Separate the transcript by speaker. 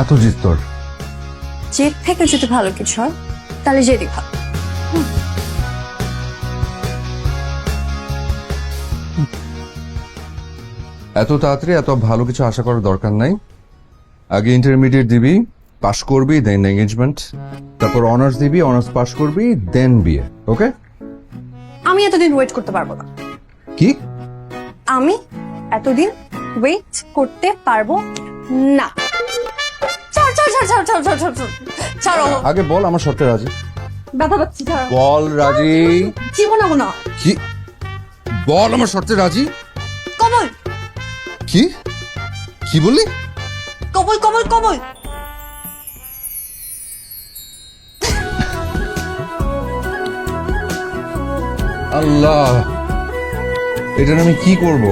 Speaker 1: এত জিত তোর।
Speaker 2: জেদ থেকে যদি ভালো কিছু হয় তাহলে জেদি ভালো।
Speaker 1: এত তাড়াতাড়ি এত ভালো কিছু আশা করার দরকার নাই। আগে ইন্টারমিডিয়েট দিবি পাশ করবি দেন এঙ্গেজমেন্ট তারপর অনার্স দিবি অনার্স পাশ করবি দেন বিয়ে ওকে
Speaker 2: আমি এতদিন ওয়েট করতে পারব না।
Speaker 1: কি?
Speaker 2: আমি এতদিন ওয়েট করতে পারব না। ছাড়ো ছাড়ো
Speaker 1: আগে বল আমার শর্তে রাজি।
Speaker 2: ব্যথা পাচ্ছি
Speaker 1: বল রাজি।
Speaker 2: জীবন হব না
Speaker 1: কি? বল আমার শর্তে রাজি।
Speaker 2: কবল
Speaker 1: কি? কি বললি? আল্লাহ এটা আমি কি করব?